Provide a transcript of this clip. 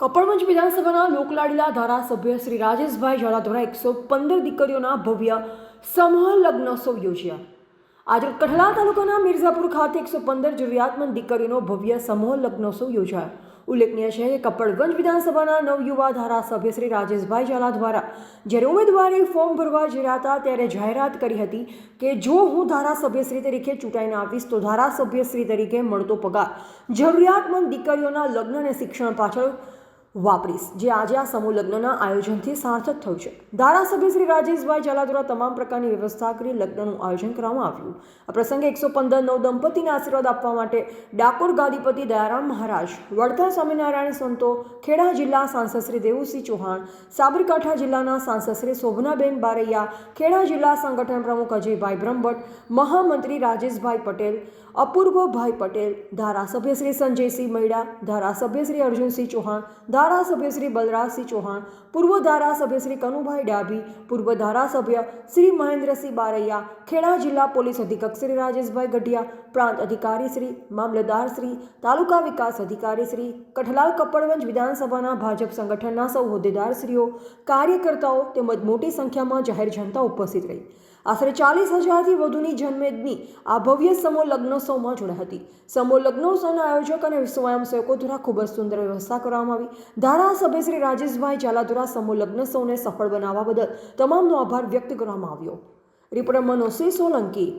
કપડવંજ વિધાનસભાના લોકલાડીલા ધારાસભ્ય શ્રી રાજેશભાઈ ઝાલા દ્વારા એકસો પંદર દીકરીઓના ભવ્ય સમૂહ લગ્નોત્સવ યોજ્યા. આજે કઠલા તાલુકાના મિર્ઝાપુર ખાતે એકસો પંદર જરૂરિયાતમંદ દીકરીઓનો ભવ્ય સમૂહ લગ્નોત્સવ યોજાયો. ઉલ્લેખનીય છે કે કપડગંજ વિધાનસભાના નવયુવા ધારાસભ્ય શ્રી રાજેશભાઈ ઝાલા દ્વારા જ્યારે ઉમેદવારી ફોર્મ ભરવા જઈ રહ્યા હતા ત્યારે જાહેરાત કરી હતી કે જો હું ધારાસભ્યશ્રી તરીકે ચૂંટાઈને આવીશ તો ધારાસભ્યશ્રી તરીકે મળતો પગાર જરૂરિયાતમંદ દીકરીઓના લગ્ન અને શિક્ષણ પાછળ વાપરીશ. જે આજે આ સમૂહ લગ્નના આયોજનથી સાર્થક થયું છે. ધારાસભ્ય શ્રી રાજેશભાઈ ઝાલા તમામ પ્રકારની વ્યવસ્થા કરી લગ્નનું આયોજન કરવામાં આવ્યું. આ પ્રસંગે એકસો પંદર નવ દંપતીને આશીર્વાદ આપવા માટે ડાકોર ગાદીપતિ દયારામ મહારાજ વડતા સ્વામિનારાયણ સંતો, ખેડા જિલ્લા સાંસદ શ્રી દેવુસિંહ ચૌહાણ, સાબરકાંઠા જિલ્લાના સાંસદ શ્રી શોભનાબેન બારૈયા, ખેડા જિલ્લા સંગઠન પ્રમુખ અજયભાઈ બ્રહ્મભટ્ટ, મહામંત્રી રાજેશભાઈ પટેલ, અપૂર્વભાઈ પટેલ, ધારાસભ્ય શ્રી સંજયસિંહ મૈડા, ધારાસભ્ય શ્રી અર્જુનસિંહ ચૌહાણ ધારાસભ્ય શ્રી બલરાજસિંહ ચૌહાણ, પૂર્વ ધારાસભ્ય શ્રી કનુભાઈ ડાભી, પૂર્વ ધારાસભ્ય શ્રી મહેન્દ્રસિંહ બારૈયા, ખેડા જિલ્લા પોલીસ અધિક્ષક શ્રી રાજેશભાઈ ગઢિયા, પ્રાંત અધિકારી શ્રી મામલતદાર શ્રી, તાલુકા વિકાસ અધિકારી શ્રી, કઠલાલ કપડવંજ વિધાનસભાના ભાજપ સંગઠનના સૌ હોદ્દેદારશ્રીઓ કાર્યકર્તાઓ તેમજ મોટી સંખ્યામાં જાહેર જનતા ઉપસ્થિત રહી. આશરે ચાલીસ હજારથી વધુની જનમેદની આ ભવ્ય સમો લગ્નોત્સવમાં જોડાઈ હતી. સમો લગ્નોત્સવના આયોજક અને સ્વયંસેવકો દ્વારા ખૂબ જ સુંદર વ્યવસ્થા કરવામાં આવી. ધારાસભ્ય શ્રી રાજેશભાઈ ઝાલા સમૂહ લગ્ન સૌને સફળ બનાવવા બદલ તમામનો આભાર વ્યક્ત કરવામાં આવ્યો. રિપોર્ટર મનોજ સોલંકી